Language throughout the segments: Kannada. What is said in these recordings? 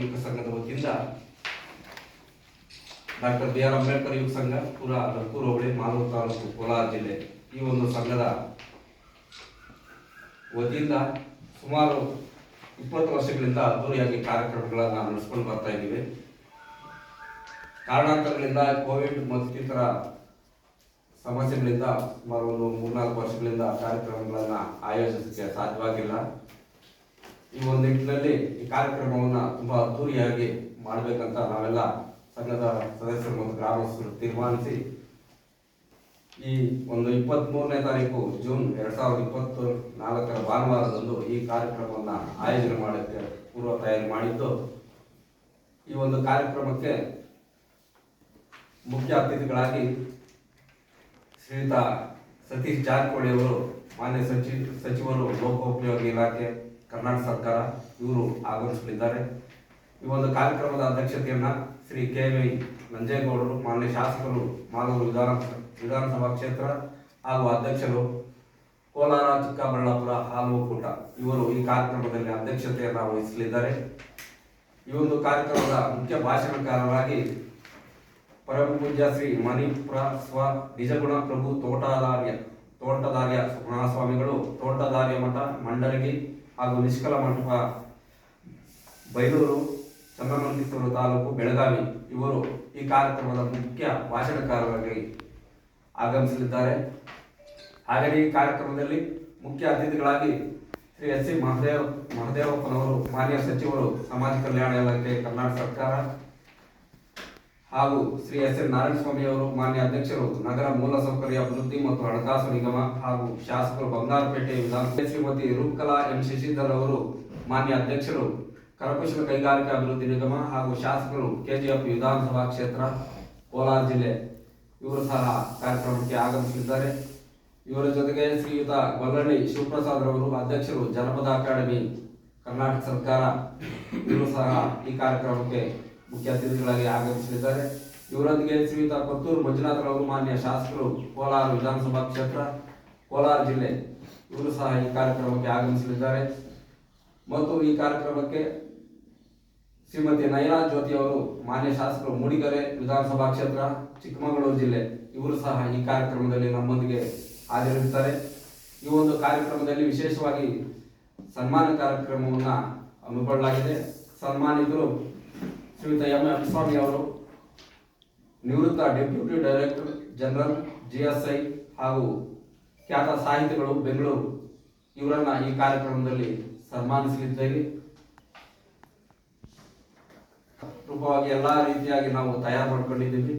ಯುವಕ ಸಂಘದ ವತಿಯಿಂದ ಡಾಕ್ಟರ್ ಬಿ ಆರ್ ಅಂಬೇಡ್ಕರ್ ಯುವಕ ಸಂಘ, ಪುರ ಲಕ್ಕೂರು ಹೋಬಳಿ ಮಾಲೂರು ತಾಲೂಕು ಕೋಲಾರ ಜಿಲ್ಲೆ. ಈ ಒಂದು ಸಂಘದ ವತಿಯಿಂದ ಸುಮಾರು ಇಪ್ಪತ್ತು ವರ್ಷಗಳಿಂದ ಅದ್ದೂರಿಯಾಗಿ ಕಾರ್ಯಕ್ರಮಗಳನ್ನು ನಡೆಸ್ಕೊಂಡು ಬರ್ತಾ ಇದ್ದೀವಿ. ಕಾರಣಾಂತರಗಳಿಂದ ಕೋವಿಡ್ ಮತ್ತಿತರ ಸಮಸ್ಯೆಗಳಿಂದ ಸುಮಾರು ಒಂದು ಮೂರ್ನಾಲ್ಕು ವರ್ಷಗಳಿಂದ ಕಾರ್ಯಕ್ರಮಗಳನ್ನು ಆಯೋಜಿಸಕ್ಕೆ ಸಾಧ್ಯವಾಗಿಲ್ಲ. ಈ ಒಂದು ನಿಟ್ಟಿನಲ್ಲಿ ಈ ಕಾರ್ಯಕ್ರಮವನ್ನು ತುಂಬಾ ಅದ್ದೂರಿಯಾಗಿ ಮಾಡಬೇಕಂತ ನಾವೆಲ್ಲ ಸಂಘದ ಸದಸ್ಯರು ಮತ್ತು ಗ್ರಾಮಸ್ಥರು ತೀರ್ಮಾನಿಸಿ ಈ ಒಂದು ಇಪ್ಪತ್ತ್ ಮೂರನೇ ತಾರೀಕು ಜೂನ್ ಎರಡ್ ಸಾವಿರದ ಇಪ್ಪತ್ತು ನಾಲ್ಕರ ಭಾನುವಾರದಂದು ಈ ಕಾರ್ಯಕ್ರಮವನ್ನು ಆಯೋಜನೆ ಮಾಡೋಕ್ಕೆ ಪೂರ್ವ ತಯಾರಿ ಮಾಡಿದ್ದು. ಈ ಒಂದು ಕಾರ್ಯಕ್ರಮಕ್ಕೆ ಮುಖ್ಯ ಅತಿಥಿಗಳಾಗಿ ಶ್ರೀಯುತ ಸತೀಶ್ ಜಾರಕಿಹೊಳಿ ಅವರು, ಮಾನ್ಯ ಸಚಿವ ಸಚಿವರು, ಲೋಕೋಪಯೋಗಿ ಇಲಾಖೆ ಕರ್ನಾಟಕ ಸರ್ಕಾರ, ಇವರು ಆಗಮಿಸಲಿದ್ದಾರೆ. ಈ ಒಂದು ಕಾರ್ಯಕ್ರಮದ ಅಧ್ಯಕ್ಷತೆಯನ್ನ ಶ್ರೀ ಕೆ ವಿ ನಂಜೇಗೌಡರು, ಮಾನ್ಯ ಶಾಸಕರು, ಮಾಲೂರು ವಿಧಾನ ವಿಧಾನಸಭಾ ಕ್ಷೇತ್ರ ಹಾಗೂ ಅಧ್ಯಕ್ಷರು, ಕೋಲಾರ, ಚಿಕ್ಕಬಳ್ಳಾಪುರ, ಹಾಲು ಒಕ್ಕೂಟ, ಇವರು ಈ ಕಾರ್ಯಕ್ರಮದಲ್ಲಿ ಅಧ್ಯಕ್ಷತೆಯನ್ನು ವಹಿಸಲಿದ್ದಾರೆ. ಈ ಒಂದು ಕಾರ್ಯಕ್ರಮದ ಮುಖ್ಯ ಭಾಷಣಕಾರರಾಗಿ ಪರಮ ಪೂಜ್ಯ ಶ್ರೀ ಮಣಿಪುರ ಸ್ವ ನಿಜಗುಣ ಪ್ರಭು ತೋಟದಾರ್ಯ ತೋಟದಾರ್ಯ ಮಹಾಸ್ವಾಮಿಗಳು ತೋಟದಾರ್ಯ ಮಠ ಮಂಡಲಗಿ ಹಾಗೂ ನಿಷ್ಕಲ ಮಂಟಪ ಬೈಲೂರು ಚನ್ನಮಂತಿತ್ತೂರು ತಾಲೂಕು, ಬೆಳಗಾವಿ ಇವರು ಈ ಕಾರ್ಯಕ್ರಮದ ಮುಖ್ಯ ಭಾಷಣಕಾರರಾಗಿ ಆಗಮಿಸಲಿದ್ದಾರೆ. ಹಾಗೆಯೇ ಈ ಕಾರ್ಯಕ್ರಮದಲ್ಲಿ ಮುಖ್ಯ ಅತಿಥಿಗಳಾಗಿ ಶ್ರೀ ಎಸ್ ಸಿ ಮಹದೇವ್, ಮಹದೇವಪ್ಪನವರು, ಮಾನ್ಯ ಸಚಿವರು, ಸಮಾಜ ಕಲ್ಯಾಣ ಇಲಾಖೆ, ಕರ್ನಾಟಕ ಸರ್ಕಾರ ಹಾಗೂ ಶ್ರೀ ಎಸ್ ಎನ್ ನಾರಾಯಣಸ್ವಾಮಿ ಅವರು ಮಾನ್ಯ ಅಧ್ಯಕ್ಷರು, ನಗರ ಮೂಲಸೌಕರ್ಯ ಅಭಿವೃದ್ಧಿ ಮತ್ತು ಹಣಕಾಸು ನಿಗಮ ಹಾಗೂ ಶಾಸಕರು ಬಂಗಾರಪೇಟೆ ವಿಧಾನ ಶ್ರೀಮತಿ ರೂಪಕಲಾ ಎಂ ಶಶಿಧರ್ ಅವರು ಮಾನ್ಯ ಅಧ್ಯಕ್ಷರು, ಕರಕುಶಲ ಕೈಗಾರಿಕಾ ಅಭಿವೃದ್ಧಿ ನಿಗಮ ಹಾಗೂ ಶಾಸಕರು ಕೆಜಿಎಫ್ ವಿಧಾನಸಭಾ ಕ್ಷೇತ್ರ, ಕೋಲಾರ ಜಿಲ್ಲೆ. ಇವರು ಸಹ ಕಾರ್ಯಕ್ರಮಕ್ಕೆ ಆಗಮಿಸಿದ್ದಾರೆ. ಇವರ ಜೊತೆಗೆ ಶ್ರೀಯುತ ಗೊಲ್ಲಳ್ಳಿ ಶಿವಪ್ರಸಾದ್ ಅವರು ಅಧ್ಯಕ್ಷರು, ಜನಪದ ಅಕಾಡೆಮಿ, ಕರ್ನಾಟಕ ಸರ್ಕಾರ. ಇವರು ಸಹ ಈ ಕಾರ್ಯಕ್ರಮಕ್ಕೆ ಮುಖ್ಯ ಅತಿಥಿಗಳಾಗಿ ಆಗಮಿಸಲಿದ್ದಾರೆ ಇವರೊಂದಿಗೆ ಶ್ರೀಯುತ ಪತ್ತೂರು ಮಂಜುನಾಥ್ ರವರು, ಮಾನ್ಯ ಶಾಸಕರು, ಕೋಲಾರ ವಿಧಾನಸಭಾ ಕ್ಷೇತ್ರ, ಕೋಲಾರ ಜಿಲ್ಲೆ. ಇವರು ಸಹ ಈ ಕಾರ್ಯಕ್ರಮಕ್ಕೆ ಆಗಮಿಸಲಿದ್ದಾರೆ. ಮತ್ತು ಈ ಕಾರ್ಯಕ್ರಮಕ್ಕೆ ಶ್ರೀಮತಿ ನಯನಾ ಜ್ಯೋತಿ ಅವರು, ಮಾನ್ಯ ಶಾಸಕರು, ಮೂಡಿಗೆರೆ ವಿಧಾನಸಭಾ ಕ್ಷೇತ್ರ, ಚಿಕ್ಕಮಗಳೂರು ಜಿಲ್ಲೆ. ಇವರು ಸಹ ಈ ಕಾರ್ಯಕ್ರಮದಲ್ಲಿ ನಮ್ಮೊಂದಿಗೆ ಹಾಜರಿರುತ್ತಾರೆ. ಈ ಒಂದು ಕಾರ್ಯಕ್ರಮದಲ್ಲಿ ವಿಶೇಷವಾಗಿ ಸನ್ಮಾನ ಕಾರ್ಯಕ್ರಮವನ್ನು ಹಮ್ಮಿಕೊಳ್ಳಲಾಗಿದೆ. ಸನ್ಮಾನಿತರು ಶ್ರೀಯುತ ಎಂ ಸ್ವಾಮಿ ಅವರು, ನಿವೃತ್ತ deputy director general G S I ಹಾಗೂ ಖ್ಯಾತ ಸಾಹಿತಿಗಳು ಬೆಂಗಳೂರು, ಇವರನ್ನ ಈ ಕಾರ್ಯಕ್ರಮದಲ್ಲಿ ಸನ್ಮಾನಿಸಲಿದ್ದೇವೆ. ರೂಪವಾಗಿ ಎಲ್ಲ ರೀತಿಯಾಗಿ ನಾವು ತಯಾರು ಮಾಡಿಕೊಂಡಿದ್ದೀವಿ.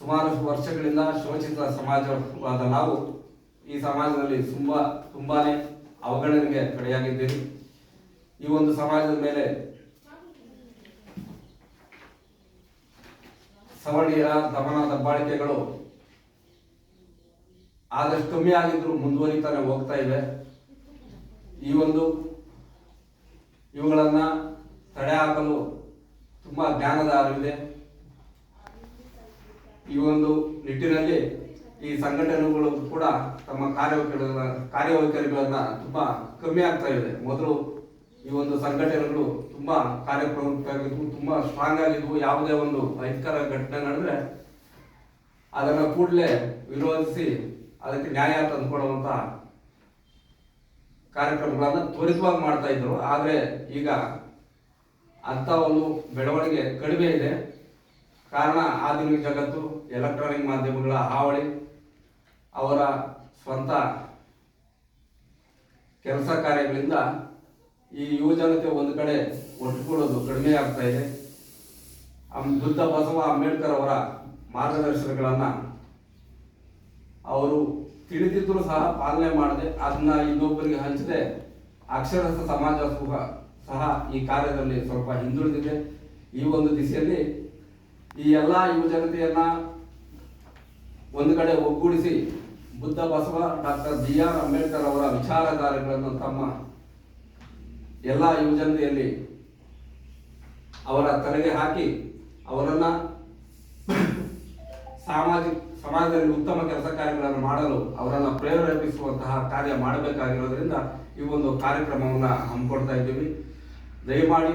ಸುಮಾರು ವರ್ಷಗಳಿಂದ ಶೋಚಿತ ಸಮಾಜವಾದ ನಾವು ಈ ಸಮಾಜದಲ್ಲಿ ತುಂಬಾ, ತುಂಬಾನೇ ಅವಗಣನೆಗೆ ಕಡೆಯಾಗಿದ್ದೀವಿ ಈ ಒಂದು ಸಮಾಜದ ಮೇಲೆ ಸವರ್ಣೀಯರ ದಮನ ದಬ್ಬಾಳಿಕೆಗಳು ಆದಷ್ಟು ಕಮ್ಮಿ ಆಗಿದ್ರು ಮುಂದುವರಿತಾನೆ ಹೋಗ್ತಾ ಇವೆ. ಈ ಒಂದು ಇವುಗಳನ್ನ ತಡೆ ಹಾಕಲು ತುಂಬಾ ಜ್ಞಾನದ ಅರಿವಿದೆ. ಈ ಒಂದು ನಿಟ್ಟಿನಲ್ಲಿ ಈ ಸಂಘಟನೆಗಳು ಕೂಡ ತಮ್ಮ ಕಾರ್ಯವೈಖರಿಗಳನ್ನು ಕಾರ್ಯವೈಖರಿಗಳನ್ನ ತುಂಬಾ ಕಮ್ಮಿ ಆಗ್ತಾ ಇದೆ ಮೊದಲು ಈ ಒಂದು ಸಂಘಟನೆಗಳು ತುಂಬಾ ಕಾರ್ಯಪ್ರವೃತ್ತವಾಗಿದ್ವು ತುಂಬಾ ಸ್ಟ್ರಾಂಗ್ ಆಗಿದ್ವು ಯಾವುದೇ ಒಂದು ಅಹಿತಕರ ಘಟನೆ ನಡೆದ್ರೆ ಅದನ್ನ ಕೂಡಲೇ ವಿರೋಧಿಸಿ ಅದಕ್ಕೆ ನ್ಯಾಯ ತಂದುಕೊಡುವಂತ ಕಾರ್ಯಕ್ರಮಗಳನ್ನ ತ್ವರಿತವಾಗಿ ಮಾಡ್ತಾ ಇದ್ರು. ಆದ್ರೆ ಈಗ ಅಂತ ಒಂದು ಬೆಳವಣಿಗೆ ಕಡಿಮೆ ಇದೆ. ಕಾರಣ ಆಧುನಿಕ ಜಗತ್ತು ಎಲೆಕ್ಟ್ರಾನಿಕ್ ಮಾಧ್ಯಮಗಳ ಹಾವಳಿ, ಅವರ ಸ್ವಂತ ಕೆಲಸ ಕಾರ್ಯಗಳಿಂದ ಈ ಯುವಜನತೆ ಒಂದು ಕಡೆ ಒಟ್ಟುಕೊಳ್ಳೋದು ಕಡಿಮೆ ಆಗ್ತಾ ಇದೆ. ಬುದ್ಧ ಬಸವ ಅಂಬೇಡ್ಕರ್ ಅವರ ಮಾರ್ಗದರ್ಶನಗಳನ್ನ ಅವರು ತಿಳಿದಿದ್ರು ಸಹ ಪಾಲನೆ ಮಾಡದೆ ಅದನ್ನ ಇನ್ನೊಬ್ಬರಿಗೆ ಹಂಚದೆ ಅಕ್ಷರಸ್ಥ ಸಮಾಜ ಸಹ ಈ ಕಾರ್ಯದಲ್ಲಿ ಸ್ವಲ್ಪ ಹಿಂದುಳಿದಿದೆ. ಈ ಒಂದು ದಿಸೆಯಲ್ಲಿ ಈ ಎಲ್ಲ ಯುವಜನತೆಯನ್ನ ಒಂದು ಕಡೆ ಒಗ್ಗೂಡಿಸಿ Buddha Basava doctor B R Ambedkar ಅವರ ವಿಚಾರಧಾರೆಗಳನ್ನು ತಮ್ಮ ಎಲ್ಲ ಯುವಜನತೆಯಲ್ಲಿ ಅವರ ತಲೆಗೆ ಹಾಕಿ ಅವರನ್ನ ಸಾಮಾಜಿಕ ಸಮಾಜದಲ್ಲಿ ಉತ್ತಮ ಕೆಲಸ ಕಾರ್ಯಗಳನ್ನು ಮಾಡಲು ಅವರನ್ನು ಪ್ರೇರೇಪಿಸುವಂತಹ ಕಾರ್ಯ ಮಾಡಬೇಕಾಗಿರೋದ್ರಿಂದ ಈ ಒಂದು ಕಾರ್ಯಕ್ರಮವನ್ನು ಹಮ್ಮಿಕೊಳ್ತಾ ಇದ್ದೀವಿ. ದಯಮಾಡಿ